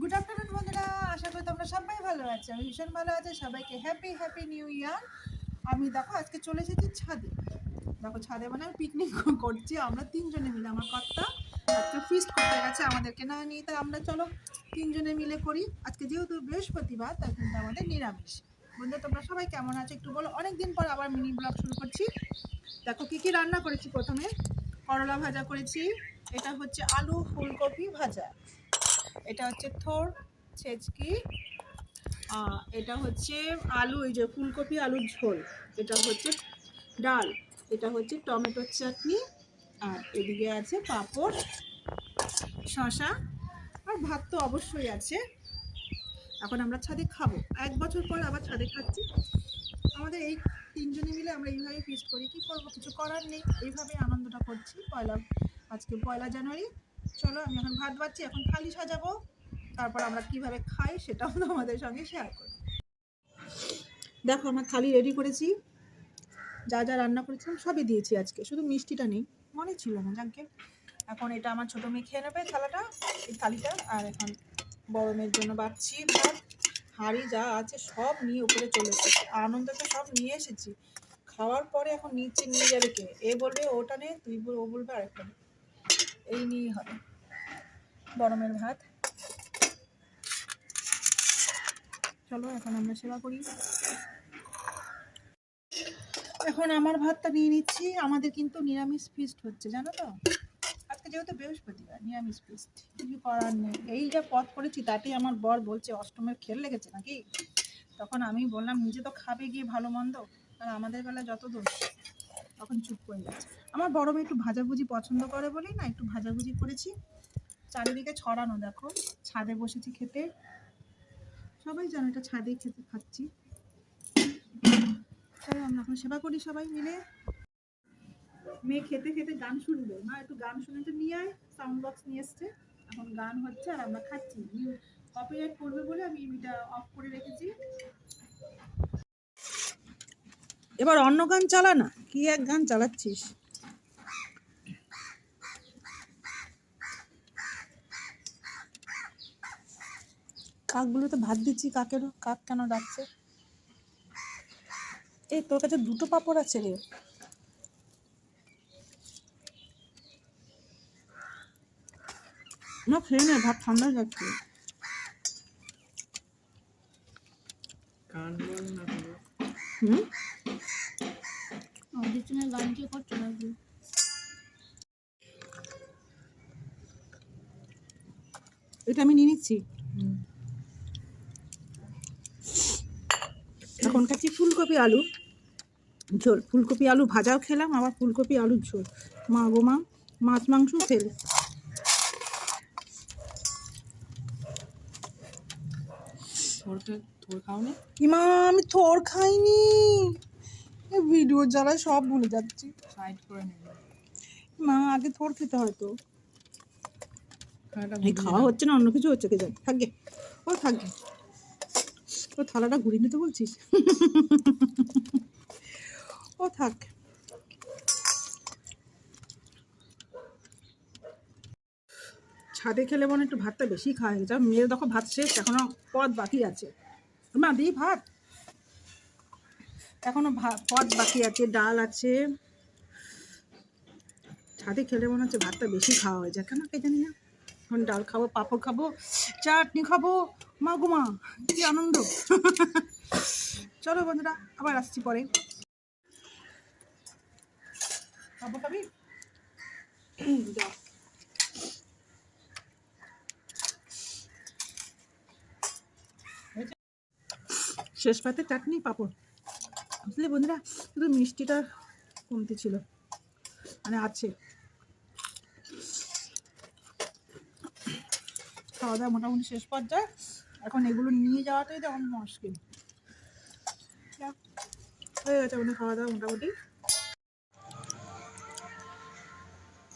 Good afternoon বন্ধুরা। আশা করি তোমরা সবাই ভালো আছো। আমি ভীষণ ভালো আছি। সবাইকে হ্যাপি হ্যাপি নিউ ইয়ার আমি দেখো, আজকে চলে এসেছি ছাদে। দেখো, ছাদে মানে আমি পিকনিক করছি। আমরা তিনজনে মিলে, আমার কর্তা আজকে ফিস্ট করতে গেছে আমাদেরকে না নিয়ে। তাই আমরা চলো তিনজনে মিলে করি। আজকে যেহেতু বৃহস্পতিবার, তাই কিন্তু আমাদের নিরামিষ। বন্ধুরা তোমরা সবাই কেমন আছো? একটু বলো। অনেক দিন পর আবার মিনি ব্লগ শুরু করছি। দেখো, কী কী রান্না করেছি প্রথমে? করলা ভাজা করেছি। এটা হচ্ছে আলু ফুলকপি ভাজা। এটা হচ্ছে থোর, ছেচকি এটা হচ্ছে আলু, এই যে ফুলকপি আলুর ঝোল, এটা হচ্ছে ডাল, এটা হচ্ছে টমেটোর চাটনি, আর এদিকে আছে পাঁপড় শশা আর ভাত তো অবশ্যই আছে। এখন আমরা ছাদে খাব। এক বছর পর আবার ছাদে খাচ্ছি। আমাদের এই তিনজনে মিলে আমরা এইভাবে ফিস্ট করি। কি করব? কিছু করার নেই। এইভাবে আনন্দটা করছি। পয়লা, আজকে পয়লা জানুয়ারি। চলো, আমি এখন ভাত বাচ্ছি এখন থালি সাজাবো। তারপর আমরা কীভাবে খাই সেটাও তোমাদের সঙ্গে শেয়ার করব। দেখো, আমার থালি রেডি করেছি। যা যা রান্না করেছিলাম সবই দিয়েছি আজকে, শুধু মিষ্টিটা নেই, মনে ছিল না যাকে এখন এটা আমার ছোটো মেয়ে খেয়ে নেবে থালাটা, এই থালিটা, আর এখন বড় জন্য বাড়ছি ভাত। হাঁড়ি যা আছে সব নিয়ে উপরে চলে এসেছি, আনন্দটা সব নিয়ে এসেছি। খাওয়ার পরে এখন নিচে নিয়ে যাবে কে? এ বলবে, ওটা নে, তুই ও বলবে আরেকটা নে। এই নিয়েই হবে। গরমের ভাত। চলো, এখন আমরা সেবা করি। এখন আমার ভাতটা নিয়ে নিচ্ছি। আমাদের কিন্তু নিরামিষ ফিস্ট হচ্ছে, জানো তো? আজকে যেহেতু বৃহস্পতিবার, নিরামিষ ফিস্ট কিছু করার নেই। এই যা পথ করেছি, তাতেই আমার বর বলছে, অষ্টমের খেল লেগেছে নাকি? তখন আমি বললাম, নিজে তো খাবে গিয়ে ভালো মন্দ। আর আমাদের বেলা যত দোষ। তখন চুপ করে যাচ্ছে। আমার বড় মেয়ে একটু ভাজাভুজি পছন্দ করে বলেই না, একটু ভাজাভুজি করেছি। চারিদিকে ছড়ানো, দেখো, ছাদে বসেছি খেতে। সবাই জানো এটা ছাদেই খেতে খাচ্ছি। চলো, আমরা এখন সেবা করি সবাই মিলে। মেয়ে খেতে খেতে গান শুনবে মা, একটু গান শুনে তো নিয়ে আয়। সাউন্ড বক্স নিয়ে এসছে। এখন গান হচ্ছে আর আমরা খাচ্ছি। কপিরাইট করবে বলে আমি এটা অফ করে রেখেছি। এবার অন্য গান চালা না কি এক গান চালাচ্ছিস? কাকগুলোতে ভাত দিচ্ছি কাকেরও কাক কেন ডাকছে? এই তোর কাছে দুটো পাপড় আছে রে। না খেয়ে নে ভাত ঠান্ডা যাচ্ছে। হুম? এটা আমি নিয়ে নিচ্ছি। এখন খাচ্ছি? ফুলকপি আলু। ঝোল। ফুলকপি আলু ভাজাও খেলাম আবার ফুলকপি আলুর ঝোল। মা গো মা মাছ মাংস ফেল। ইমা আমি থর খাইনি। ভিডিও জ্বালায় সব ভুলে যাচ্ছি। সাইড করে নেবে। মা আগে থর খেতে হয়তো এই খাওয়া হচ্ছে না অন্য কিছু হচ্ছে কে জানি? থাকবে ও থাকবে ও থালাটা ঘুরিয়ে নিতে বলছিস। ও থাক। ছাদে খেলে মনে একটু ভাতটা বেশি খাওয়া হয়ে যায় মেয়ের দেখো ভাত শেষ এখনও পদ বাকি আছে। মা দিই ভাত। এখনও পদ বাকি আছে ডাল আছে। ছাদে খেলে মনে হচ্ছে ভাতটা বেশি খাওয়া হয়ে যায়। কেন কে জানি না। এখন ডাল খাব, পাঁপড় খাব, চাটনি খাব। মা গো মা, কি আনন্দ। চলো বন্ধুরা, আবার আসছি পরে। খাব? খাবি শেষ পাতে চাটনি, পাঁপড়। বুঝলে বন্ধুরা, শুধু মিষ্টিটা কমতি ছিল। মানে আছে। খাওয়া দাওয়া মোটামুটি শেষ পর্যায়ে। এখন এগুলো নিয়ে যাওয়াটাই তখন মুশকিল। হয়ে গেছে আমাদের খাওয়া দাওয়া মোটামুটি।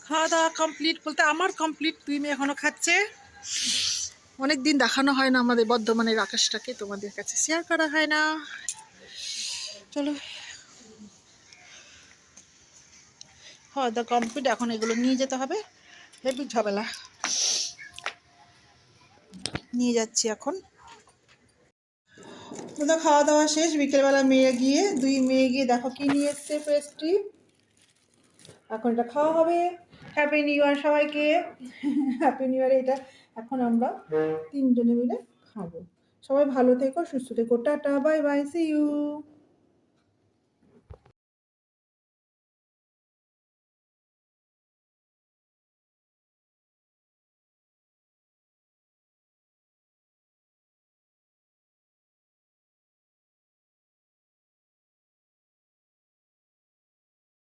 খাওয়া দাওয়া কমপ্লিট বলতে আমার কমপ্লিট তুই মেয়ে এখনও খাচ্ছে? অনেক দিন দেখানো হয় না আমাদের বর্ধমানের আকাশটাকে, তোমাদের কাছে শেয়ার করা হয় না। চলো। খাওয়া দাওয়া কমপ্লিট এখন এগুলো নিয়ে যেতে হবে। হেভি ঝামেলা। নিয়ে যাচ্ছি এখন। তো খাওয়া দাওয়া শেষ। বিকেলবেলা মেয়ে গিয়ে, দুই মেয়ে গিয়ে দেখো কি নিয়ে এসছে পেস্ট্রি এখন এটা খাওয়া হবে। হ্যাপি নিউ ইয়ার সবাইকে। হ্যাপি নিউ ইয়ার এটা এখন আমরা তিনজনে মিলে খাব। সবাই ভালো থেকো, সুস্থ থেকো। Tata bye bye see you